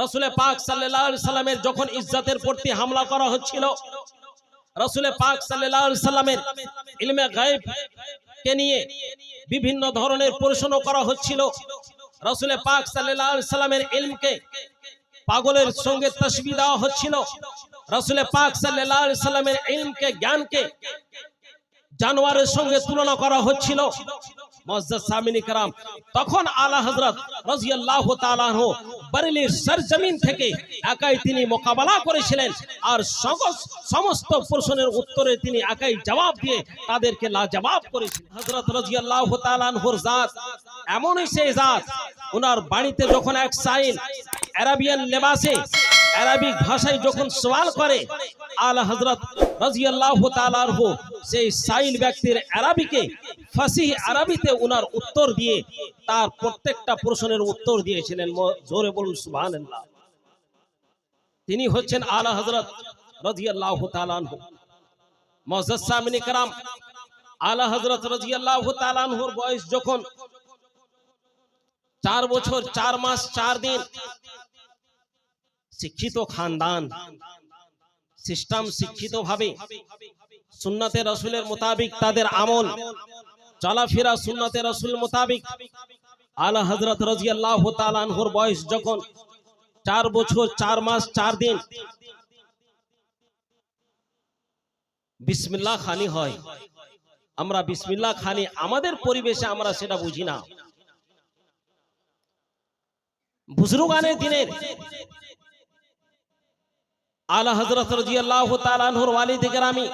রসুলের পাক সাল্লামের যখন ইজ্জাতের প্রতি হামলা করা হচ্ছিল রসুলের পাক সাল্লামের ইলমে গায়েব কে নিয়ে বিভিন্ন ধরনের প্রশ্ন করা হচ্ছিল রসুলের পাক সাল্লামের ইলমকে পাগলের সঙ্গে তসবি দেওয়া হচ্ছিল রসুলের পাক সাল্লামের ইলমকে, জ্ঞানকে জানোয়ারের সঙ্গে তুলনা করা হচ্ছিল। তখন আলা হযরত রাদিয়াল্লাহু তাআলা আনহু সরজমিন থেকে একাই তিনি মোকাবেলা করেছিলেন আর সমস্ত প্রশ্নের উত্তরে তিনি একাই জবাব দিয়ে তাদেরকে লাজবাব করেছিলেন হযরত রাদিয়াল্লাহু তাআলা আনহুর জাত এমনই সেই জাত ওনার বাড়িতে যখন এক সাইল আরাবিয়ান লেবাসে অ্যারাবিক ভাষায় যখন সওয়াল করে, আল হজরত রাজিয়াল্লাহ তালারহ সেই সাইল ব্যক্তির অ্যারাবিকে ফাসিহ আরবিতে ওনার উত্তর দিয়ে তার প্রত্যেকটা প্রশ্নের উত্তর দিয়েছিলেন। জোরে বলুন, সুবহানাল্লাহ। তিনি হচ্ছেন আলা হযরত রাদিয়াল্লাহু তাআলা আনহু। মজদ সামিনী کرام আলা হযরত রাদিয়াল্লাহু তাআলা আনহুর বয়স যখন চার বছর, চার মাস, চার দিন শিক্ষিত খানদান। সিস্টেম শিক্ষিত ভাবে সুন্নতে রসুলের মোতাবিক তাদের আমল। চলাফেরা সুন্নতে রসুল মোতাবিক। আলা হজরত রাজিয়াল্লাহ বয়স যখন চার বছর, চার মাস, চার দিন। বিসমিল্লাহ খানি হয়। আমরা বিসমিল্লাহ খানি আমাদের পরিবেশে আমরা সেটা বুঝি না। বুজরুগানের দিনের আলা হজরত রাজিয়াল্লাহু তাআলা আনহুর ওয়ালিদ গ্রামি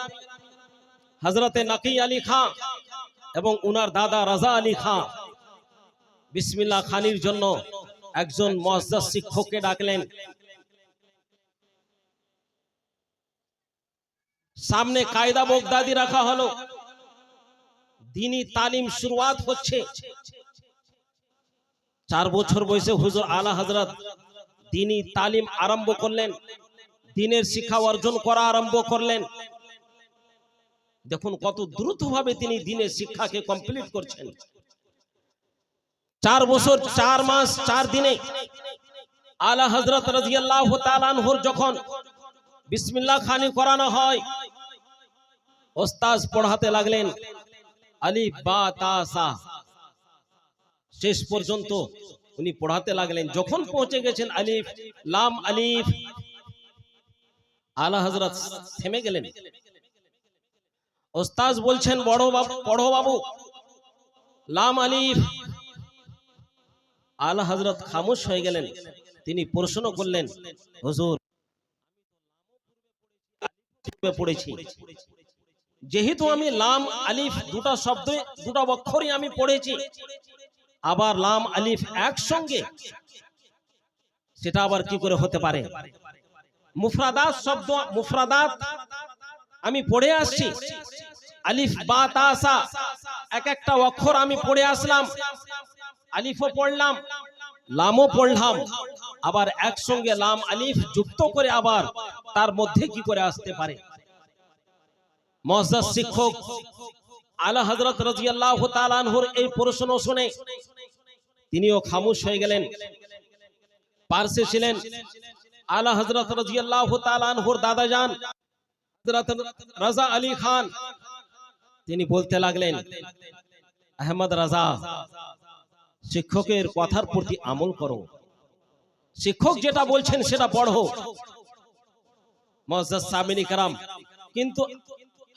হযরতে নকি আলী খান এবং উনার দাদা রাজা আলী খান। বিসমিল্লাহ খানির জন্য একজন মুআজ্জাজ শিক্ষককে ডাকলেন। সামনে কায়দা বগদাদি রাখা হলো। দিনী তালিম শুরুয়াত হচ্ছে। চার বছর বয়সে হুজুর আলা হজরত দিনী তালিম আরম্ভ করলেন। দিনের শিক্ষা অর্জন করা আরম্ভ করলেন। দেখুন কত দ্রুতভাবে তিনি দিনের শিক্ষাকে কমপ্লিট করছেন। চার বছর, চার মাস, চার দিনে আলা হজরত রাজিয়াল্লাহ যখন বিসমিল্লাহ খানি করানো হয় ওস্তাজ পড়াতে লাগলেন, আলিফ বা তা সা। শেষ পর্যন্ত উনি পড়াতে লাগলেন। যখন পৌঁছে গেছেন আলিফ, লাম আলিফ আলা হজরত থেমে গেলেন। ওস্তাজ বলছেন, বড় বাবু, পড়ো বাবু। লাম আলিফ আলা হজরত খামোশ হয়ে গেলেন। তিনি প্রশ্ন করলেন, হুজুর পড়েছি। যেহেতু আমি লাম আলিফ দুটা শব্দ, দুটা অক্ষরই আমি পড়েছি, আবার লাম আলিফ একসঙ্গে, সেটা আবার কি করে হতে পারে? মুফরাদাত শব্দ, মুফরাদাত। আমি পড়ে আসছি। আলিফ, বা তাসা এক একটা অক্ষর আমি পড়ে আসলাম। আলিফও পড়লাম, লামও পড়লাম। আবার একসঙ্গে লাম, আলিফ যুক্ত করে আবার তার মধ্যে কি করে আসতে পারে? মজাজ শিক্ষক আলা হজরত রাজিয়াল্লাহ তালানহুর এই প্রশ্ন শুনে তিনিও খামোশ হয়ে গেলেন। পার্শ্বে ছিলেন। আলা হজরত রাজিয়াল্লাহ দাদা যান রাজা আলী খান। তিনি বলতে লাগলেন, আহমদ রাজা, শিক্ষকের কথার প্রতি আমল করো। শিক্ষক যেটা বলছেন সেটা পড়ো। কারাম, কিন্তু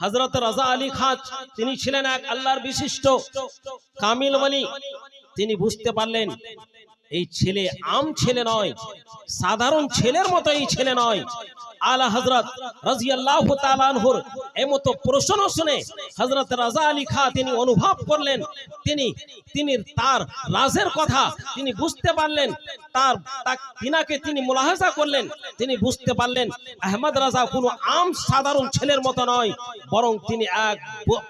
হজরত রাজা আলী খান, তিনি ছিলেন এক আল্লাহর বিশিষ্ট কামিল বলি তিনি বুঝতে পারলেন এই ছেলে আম ছেলে নয়, সাধারণ ছেলের মতো এই ছেলে নয়। আলা হজরত রাজিয়াল্লাহু এমত প্রশ্ন শুনে হজরত রাজা আলী খা তিনি অনুভব করলেন। তিনি তিনি তার রাজের কথা তিনি বুঝতে পারলেন। তার তিনাকে তিনি মোলাহাসা করলেন। তিনি বুঝতে পারলেন, আহমদ রাজা কোনো আম সাধারণ ছেলের মতো নয়, বরং তিনি এক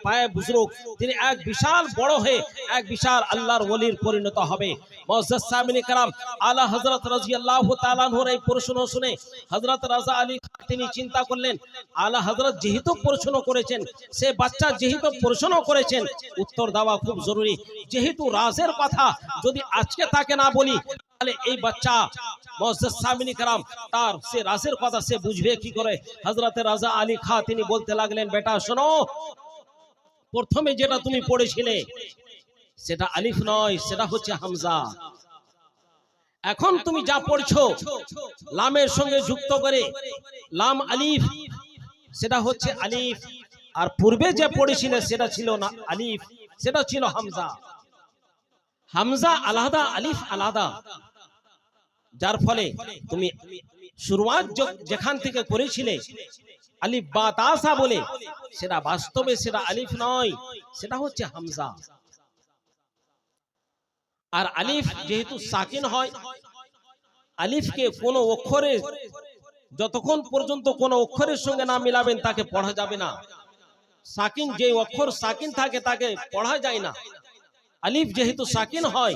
পায়ে বুজরুক। তিনি এক বিশাল বড় হয়ে এক বিশাল আল্লাহর পরিণত হবে। হজরত রাজি আল্লাহ এই প্রশ্ন শুনে হজরত রাজা আলী তিনি চিন্তা করলেন হজরত যেহেতু প্রশ্ন করেছেন, সে বাচ্চা যেহেতু প্রশ্ন করেছেন, উত্তর দেওয়া খুব জরুরি। যেহেতু রাজের কথা যদি আজকে তাকে না বলি তাহলে এই বাচ্চা সামিনী কারাম, তার সে রাজের কথা সে বুঝবে কি করে? হজরতে রাজা আলী খা তিনি বলতে লাগলেন, বেটা, শোনো, প্রথমে যেটা তুমি পড়েছিলে, সেটা আলিফ নয়, সেটা হচ্ছে হামজা। এখন তুমি যা পড়ছো, লামের সঙ্গে যুক্ত করে, লাম আলিফ, সেটা হচ্ছে আলিফ। আর পূর্বে যে পড়েছিলে, সেটা ছিল না, আলিফ, সেটা ছিল হামজা। হামজা আলাদা, আলিফ আলাদা। যার ফলে তুমি শুরুয়াত যেখান থেকে করেছিলে, আলিফ বা তাসা বলে, সেটা বাস্তবে সেটা আলিফ নয়, সেটা হচ্ছে হামজা। আর আলিফ যেহেতু সাকিন হয়, আলিফকে কোনো অক্ষরে, যতক্ষণ পর্যন্ত কোনো অক্ষরের সঙ্গে না মিলাবেন, তাকে পড়া যাবে না। সাকিন যে অক্ষর সাকিন থাকে, তাকে পড়া যায় না। আলিফ যেহেতু সাকিন হয়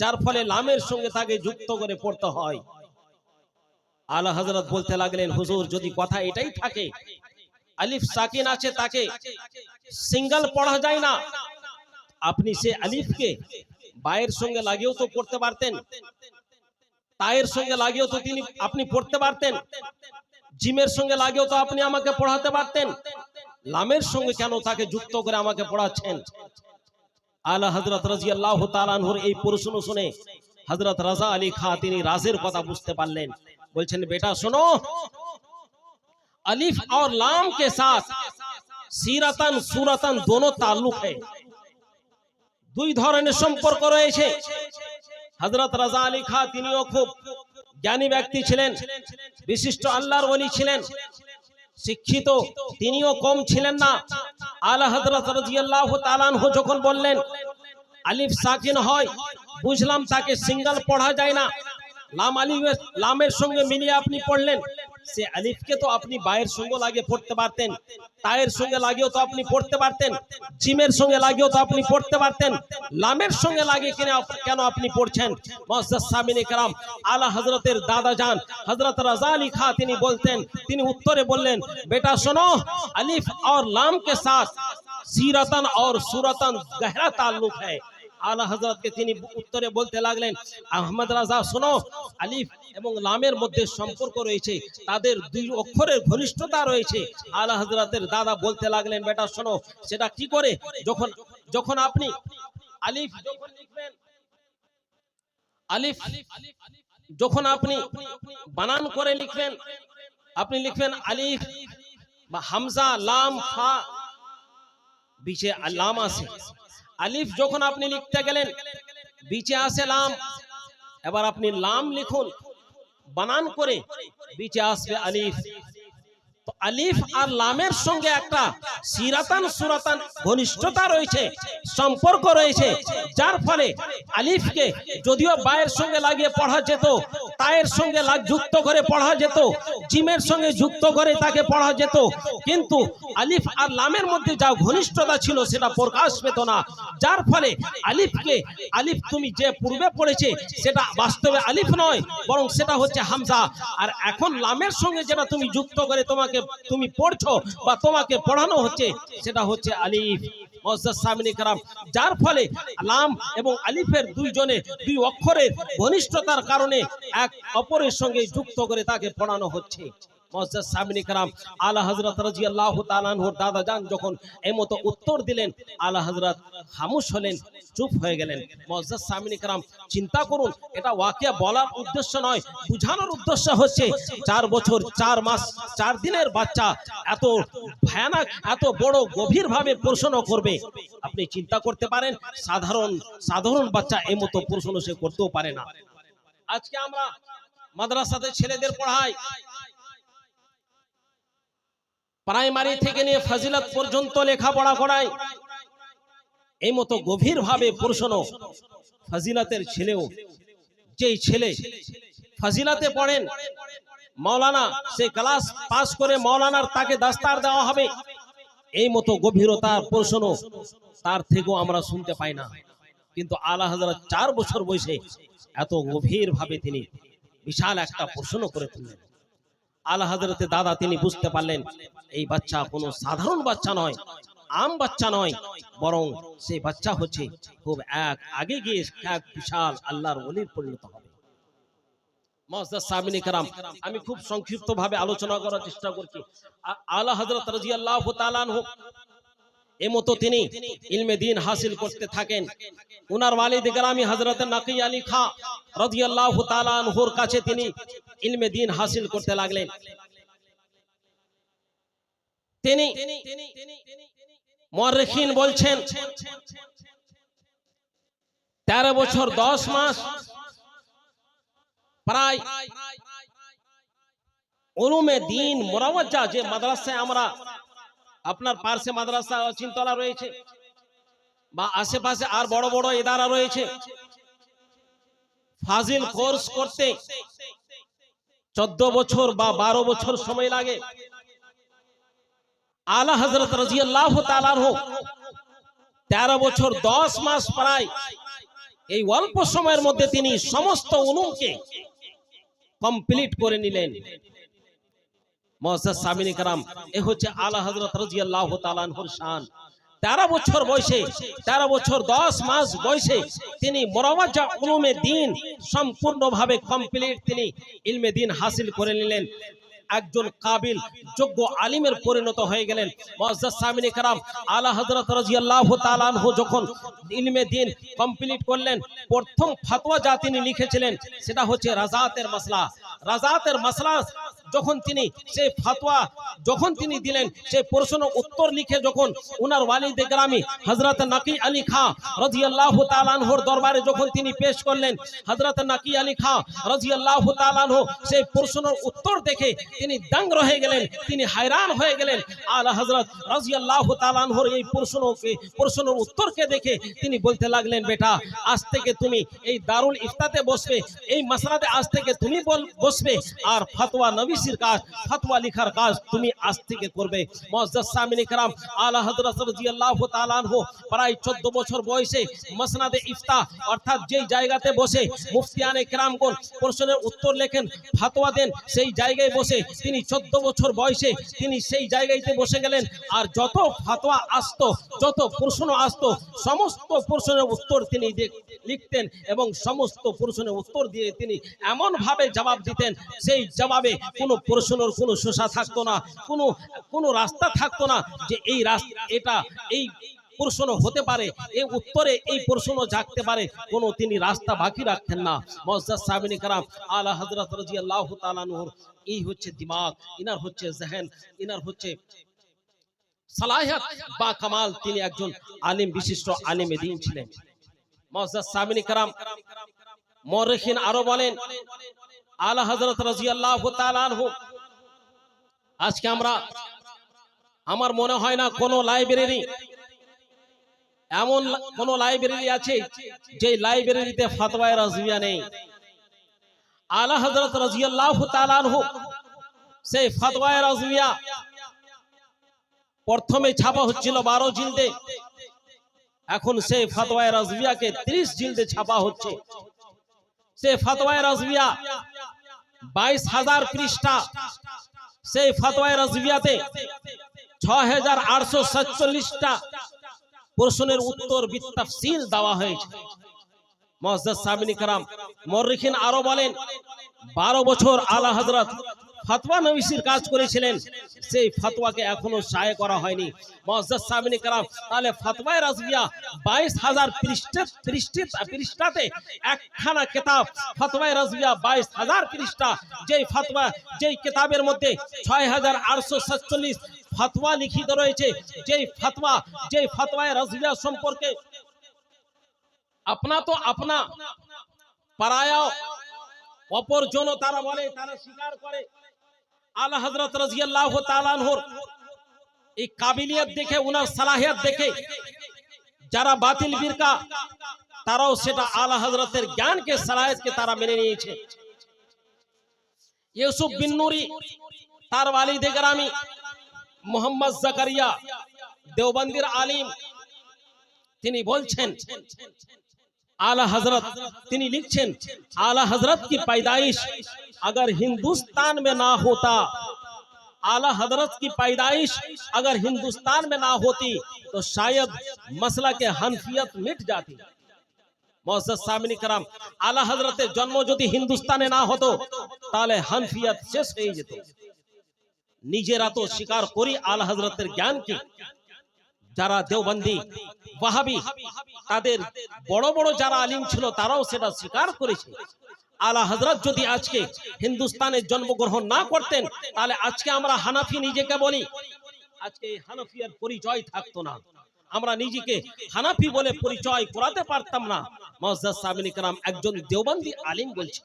যার ফলে লামের সঙ্গে তাকে যুক্ত করে পড়তে হয়। আলা হজরত বলতে লাগলেন, হুজুর, যদি কথা এটাই থাকে, আলিফ সাকিন আছে তাকে সিঙ্গেল পড়া যায় না। আপনি সে আলিফকে বায়ের সঙ্গে লাগিয়েও তো পড়তে পারতেন, তায়ের সঙ্গে লাগিয়েও তো তিনি, আপনি পড়তে পারতেন, জিমের সঙ্গে লাগিয়েও তো আপনি আমাকে পড়াতে পারতেন। লামের সঙ্গে কেন তাকে যুক্ত করে আমাকে পড়াচ্ছেন? আলা হজরত রাজি আল্লাহ তালানহুর এই প্রশ্ন শুনে হজরত রাজা আলী খা তিনি রাজের কথা বুঝতে পারলেন বলছেন বেটা শোনো अलिफ और लाम के साथ সিরাতান সুরাতান দোনো তাল্লুক है দুই ধরনের সম্পর্ক রয়েছে হযরত রাজা আলী খা তিনিও খুব জ্ঞানী ব্যক্তি ছিলেন বিশিষ্ট আল্লাহর ওলি ছিলেন শিক্ষিত তিনিও কম ছিলেন না আলা হযরত রাজিয়াল্লাহ হো যখন বললেন, আলিফ সাকিন হয়, বুঝলাম তাকে সিঙ্গাল পড়া যায় না। লাম আলিফের, লামের সঙ্গে মিলিয়ে আপনি পড়লেন। সে আলিফকে তো আপনি বায়ের সঙ্গে লাগিয়ে পড়তে পারতেন, তায়ের সঙ্গে লাগিয়েও তো আপনি পড়তে পারতেন, জিমের সঙ্গে লাগিয়েও তো আপনি পড়তে পারতেন, লামের সঙ্গে লাগিয়ে কেন কেন আপনি পড়ছেন? মহাজ সামিন আলা হজরতের দাদা যান হজরত রাজা আলী খা তিনি বলতেন, তিনি উত্তরে বললেন, বেটা শোনো, আলিফ আর লাম কে সাথ, সিরতন আর সুরতন গহরা তালুক হ্যাঁ আলা হজরতকে তিনি উত্তরে বলতে লাগলেন, আহমদ রাজা, শোনো, আলিফ এবং লামের মধ্যে সম্পর্ক রয়েছে, তাদের দুই অক্ষরের ঘনিষ্ঠতা রয়েছে। আলা হজরতের দাদা বলতে লাগলেন, বেটা, শোনো, সেটা কি করে? যখন যখন আপনি, আলিফ লিখবেন আলিফ, যখন আপনি বানান করে লিখবেন আপনি লিখবেন আলিফ বা হামজা, লাম, ফা বিচে লাম আছে। আলিফ যখন আপনি লিখতে গেলেন, বিচে আসে লাম। এবার আপনি লাম লিখুন, বানান করে বিচে আসবে আলিফ। আলিফ আর লামের সঙ্গে একটা সিরাতান সুরাতান ঘনিষ্ঠতা রয়েছে, সম্পর্ক রয়েছে, যার ফলে আলিফকে যদিও বায়ের সঙ্গে লাগিয়ে পড়া যেত, তায়ের সঙ্গে যুক্ত করে পড়া যেত, জিমের সঙ্গে যুক্ত করে তাকে পড়া যেত, কিন্তু আলিফ আর লামের মধ্যে যা ঘনিষ্ঠতা ছিল সেটা প্রকাশ পেত না, যার ফলে আলিফকে, আলিফ তুমি যে পূর্বে পড়েছে সেটা বাস্তবে আলিফ নয়, বরং সেটা হচ্ছে হামজা, আর এখন লামের সঙ্গে যেটা তুমি যুক্ত করে তোমাকে তুমি পড়ছো বা তোমাকে পড়ানো হচ্ছে, সেটা হচ্ছে আলিফ। যার ফলে লাম এবং আলিফের দুইজনে দুই অক্ষরের ঘনিষ্ঠতার কারণে এক অপরের সঙ্গে যুক্ত করে তাকে পড়ানো হচ্ছে। মসজিদ সামিনী উত্তর দিলেন, আলা হজরত হলেন, চুপ হয়ে গেলেন। মসজিদ সামিনী কারাম, চিন্তা করুন, এটা ওয়াকিয়া বলার উদ্দেশ্য নয়, বুঝানোর উদ্দেশ্য হচ্ছে চার বছর, চার মাস, চার দিনের বাচ্চা এত ভয়ানক, এত বড় গভীর ভাবে প্রশ্ন করবে। আপনি চিন্তা করতে পারেন, সাধারণ সাধারণ বাচ্চা এই মতো প্রশ্ন সে করতেও পারে না। আজকে আমরা মাদ্রাসাতে ছেলেদের পড়াই প্রাইমারি থেকে নিয়ে ফাজিলাত পর্যন্ত লেখাপড়া করায়। এই মতো গভীর ভাবে প্রশ্ন ফাজিলাতের ছেলেও, যেই ছেলে ফাজিলাতে পড়েন, মাওলানা সে ক্লাস পাস করে মাওলানার তাকে দাস্তার দেওয়া হবে। এই মতো গভীরতার প্রশ্ন তার থেকেও আমরা শুনতে পাই না। কিন্তু আলা হাজার চার বছর বয়সে এত গভীর ভাবে তিনি বিশাল একটা প্রশ্ন করে তুললেন। আলা হাজরতে দাদা তিনি বুঝতে পারলেন, এই বাচ্চা কোনো সাধারণ বাচ্চা নয়, আম বাচ্চা নয়, বরং সেই বাচ্চা হচ্ছে খুব এক আগে গিয়ে এক বিশাল আল্লাহর অলির পরিণত হবে। আমি খুব সংক্ষিপ্ত ভাবে আলোচনা করার চেষ্টা করছি। আল্লাহ হজরত তাআলা এমতো তিনি ইলমে দিন হাসিল করতে থাকেন। উনার ওয়ালিদ গ্রামি হযরত নাকি আলী খা রাদিয়াল্লাহু তাআলা কাছে তিনি ইলমে দিন হাসিল করতে লাগলেন। তিনি মুয়াররিখিন বলছেন, তেরো বছর দশ মাস প্রায় উলুমে দিন মোরাওয়াজ্জা যে মাদ্রাসায় আমরা আপনার পার্শ্বে মাদ্রাসা চিন্তলা রয়েছে বা আশেপাশে আর বড় বড় এদারা রয়েছে ফাজিল কোর্স করতে চোদ্দ বছর বা বারো বছর সময় লাগে আলা হজরত রাজিয়াল্লাহ তালার হোক তেরো বছর দশ মাস প্রায় এই অল্প সময়ের মধ্যে তিনি সমস্ত উলুমকে কমপ্লিট করে নিলেন কারাম এ হচ্ছে হজরত রাজিয়াল্লাহ তালানহুর শান। তেরো বছর বয়সে, তেরো বছর দশ মাস বয়সে তিনি কমপ্লিট তিনি ইলমে দিন হাসিল করে নিলেন। একজন কাবিল, যোগ্য আলিমের পরিণত হয়ে গেলেন। সামিনী কারাম আলা হযরত রাদিয়াল্লাহু তাআলা যখন ইলমে দিন কমপ্লিট করলেন, প্রথম ফতোয়া যা তিনি লিখেছিলেন, সেটা হচ্ছে রাজাতের মাসলা। রাজাতের মাসলা যখন তিনি সেই ফতোয়া যখন তিনি দিলেন, সেই প্রশ্ন উত্তর লিখে যখন উনার ওয়ালিদ গ্রামী হযরত নাকি আলী খাঁ রাদিয়াল্লাহু তাআলা আনহুর দরবারে যখন তিনি পেশ করলেন, হযরত নাকি আলী খাঁ রাদিয়াল্লাহু তাআলা আনহু সেই প্রশ্নের উত্তর দেখে তিনি দঙ্গ রয়ে গেলেন, তিনি হায়রান হয়ে গেলেন। আলা হযরত রাদিয়াল্লাহু তাআলা আনহুর এই প্রশ্নকে, প্রশ্নের উত্তরকে দেখে তিনি বলতে লাগলেন, বেটা, আজ থেকে তুমি এই দারুল ইফতাতে বসবে, এই মাসলাতে আজ থেকে তুমি বসবে, আর ফতোয়া পিসির কাজ, ফতোয়া লিখার কাজ তুমি আজ থেকে করবে। মুআজ্জাজ সামিন ইকরাম আলা হযরত রাদিয়াল্লাহু তাআলা আনহু, প্রায় 14 বছর বয়সে মসনাদে ইফতা অর্থাৎ যেই জায়গাতে বসে মুফতিয়ানে کرامগণ প্রশ্নের উত্তর লেখেন, ফতোয়া দেন, সেই জায়গায় বসে তিনি 14 বছর বয়সে তিনি সেই জায়গায়তে বসে গেলেন। আর যত ফতোয়া আসতো, যত প্রশ্ন আসতো, সমস্ত প্রশ্নের উত্তর তিনি লিখতেন এবং সমস্ত প্রশ্নের উত্তর দিয়ে তিনি এমন ভাবে জবাব দিতেন, সেই জবাবে কোনো প্রশ্নের কোনো শোষা থাকতো না, কোনো কোনো রাস্তা থাকতো না যে এই রাস্তা, এটা, এই প্রশ্ন হতে পারে এই উত্তরে এই প্রশ্ন জাগতে পারে, কোনো তিনি রাস্তা বাকি রাখতেন না। মজাদ সাবিনী কারাম, আলা হজরত রাজি আল্লাহ তালানুর এই হচ্ছে দিমাগ, ইনার হচ্ছে জেহেন, ইনার হচ্ছে সালাহিয়াত বা কামাল, তিনি একজন আলিম, বিশিষ্ট আলিম দিন ছিলেন। মজাদ সাবিনী কারাম মরখিন আরও বলেন আলা হজরত রাজি আল্লাহ তালানহু আজকে আমরা, আমার মনে হয় না কোনো লাইব্রেরি, এমন কোন লাইব্রেরি আছে যে লাইব্রেরিতে ফাতওয়া রাজবিয়া নেই। আলা হযরত রাদিয়াল্লাহু তাআলা আনহু, সেই ফাতওয়া রাজবিয়া প্রথমে ছাপা হচ্ছিল 12 জিলদে। এখন সেই ফাতওয়া রাজবিয়াকে 30 জিলদে ছাপা হচ্ছে। সেই ফাতওয়া রাজবিয়া 22000 পৃষ্ঠা। সেই ফাতওয়া রাজবিয়াতে 6847টা প্রশ্নের উত্তর বিত্তাফসিল দেওয়া হয়েছে। মহাজ সাবিনী কারাম মর্রিখিন আরও বলেন, বারো বছর আলা হজরত ফতোয়া নবিসির কাজ করেছিলেন, সেই ফতোয়াকে এখনও সায় করা হয়নি। মসজিদ সাবিনী কারাম, তাহলে ফতোয়ায় রাজবিয়া বাইশ হাজার পৃষ্ঠে পৃষ্ঠে, পৃষ্ঠাতে একখানা কেতাব ফতোয়ায় রাজবিয়া বাইশ হাজার পৃষ্ঠা, যেই ফতোয়া যেই কেতাবের মধ্যে ছয় হাজার আটশো সাতচল্লিশ ফতোয়া লিখিত রয়েছে, যেই ফাতোয়া যেই ফতোয়ায় রাজবিয়া সম্পর্কে আপনা তো আপনা পারায়া অপরজন তারা বলে, তারা স্বীকার করে। আল্লাহ হযরত রাদিয়াল্লাহু তাআলা আনহুর এই কাবিলিয়ত দেখে উনার সালাহিয়াত দেখে যারা বাতিল বিরকা তারাও সেটা আলা হযরতের জ্ঞানকে সালাহিয়াতকে তারা মেনে নিয়েছে ইউসুফ বিন নুরি তার ওয়ালিদে গ্রামী মোহাম্মদ জাকারিয়া দেওবন্দির আলিম তিনি বলছেন आला हजरत তিনি লিখছেন आला हजरत की पैदाइश अगर हिंदुस्तान में ना होता आला हजरत की पैदाइश अगर हिंदुस्तान में ना होती तो शायद मसला के हनफियत मिट जाती মহাজাজ সামিনী কারাম আলা হজরতের জন্ম যদি হিন্দুস্তানে না হতো তাহলে হানফিয়াত শেষ হয়ে যেত নিজেরা তো স্বীকার করি আলা হজরতের জ্ঞান কি যারা দেওবন্দি, ওয়াহাবি, তাদের বড় বড় যারা আলিম ছিল, তারাও সেটা স্বীকার করেছে। আলা হজরত যদি আজকে হিন্দুস্তানে জন্মগ্রহণ না করতেন, তাহলে আজকে আমরা হানাফি নিজেকে বলি। আজকে হানাফিয়ার পরিচয় থাকতো না। আমরা নিজেকে হানাফি বলে পরিচয় করাতে পারতাম না। মজাজ সাবিন কালাম একজন দেওবন্দি আলিম বলছে,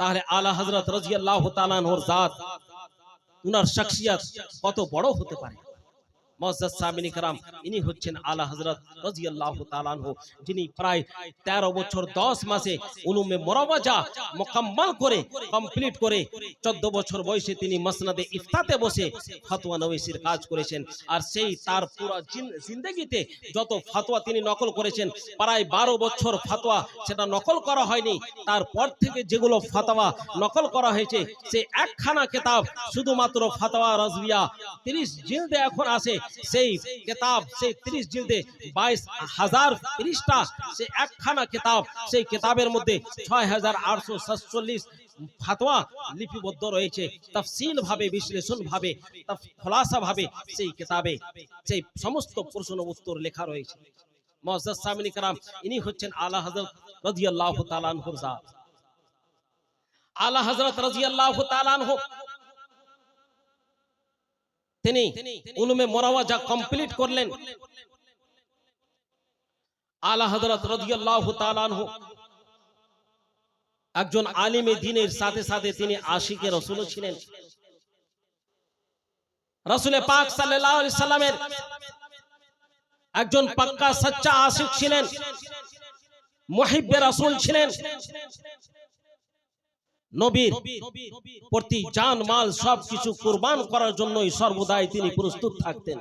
তাহলে আলা হজরত রাজিয়াল্লাহ তালানহর জাত, উনার শখসিয়ত কত বড় হতে পারে? সামিন ইনি হচ্ছেন আলা হজরত রাজিয়াল্লাহু যিনি প্রায় 13 বছর 10 মাসে উলুমে করে কমপ্লিট করে 14 বছর বয়সে তিনি ইফতাতে বসে কাজ করেছেন। আর সেই তার পুরো জিন্দেগিতে যত ফতোয়া তিনি নকল করেছেন, প্রায় 12 বছর ফতোয়া সেটা নকল করা হয়নি। তারপর থেকে যেগুলো ফতোয়া নকল করা হয়েছে, সে একখানা কিতাব শুধুমাত্র ফতোয়া রাজবিয়া 30 জিলদে এখন আছে। সেই কিতাব, সেই 30 জিলদে 22000 পৃষ্ঠা, সেই একখানা কিতাব, সেই কিতাবের মধ্যে 6847 ফাতোয়া লিপিবদ্ধ রয়েছে। তফসিল ভাবে বিশ্লেষণ ভাবে খোলাসা ভাবে সেই কিতাবে সেই সমস্ত প্রশ্ন উত্তর লেখা রয়েছে। মহাজ সামিন কারাম ইনি হচ্ছেন আলা হজরত রাজিয়াল্লাহ তালানহুর জাত। আলা হজরত রাজিয়াল্লাহ তালানহ তিনি উলুমে মোরাওয়াজা কমপ্লিট করলেন। আলা হযরত রাদিয়াল্লাহু তাআলা আনহু। একজন আলিমে দ্বীনের সাথে সাথে তিনি আশিকে রাসূল ছিলেন। রাসূলে পাক সাল্লাল্লাহু আলাইহি সাল্লামের একজন পাক্কা সচ্চা আশিক ছিলেন। মুহিব্বে রাসূল ছিলেন। নবীর প্রতি জান মাল সব কিছু কোরবান করার জন্যই সর্বদাই তিনি প্রস্তুত থাকতেন।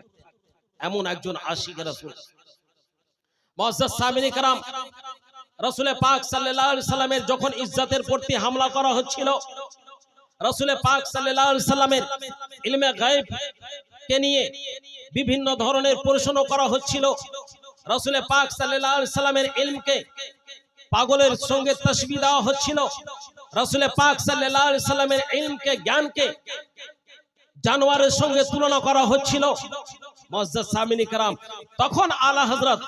এমন একজন আশিক রাসুল। পাক সাল্লামের যখন ইজ্জাতের প্রতি হামলা করা হচ্ছিল পাক সাল্লামের ইলমে কে নিয়ে বিভিন্ন ধরনের প্রশ্ন করা হচ্ছিল রাসুলে পাক সাল্লাহ সাল্লামের ইলমকে পাগলের সঙ্গে তসবি দেওয়া হচ্ছিল। রসুল পাক সাল্লামের ইলমকে, জ্ঞানকে জানোয়ারের সঙ্গে তুলনা করা হচ্ছিল। তখন আলা হজরত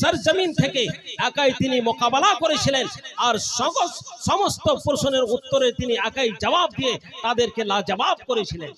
সরজমিন থেকে একাই তিনি মোকাবেলা করেছিলেন আর সমস্ত প্রশ্নের উত্তরে তিনি একাই জবাব দিয়ে তাদেরকে লাজবাব করেছিলেন।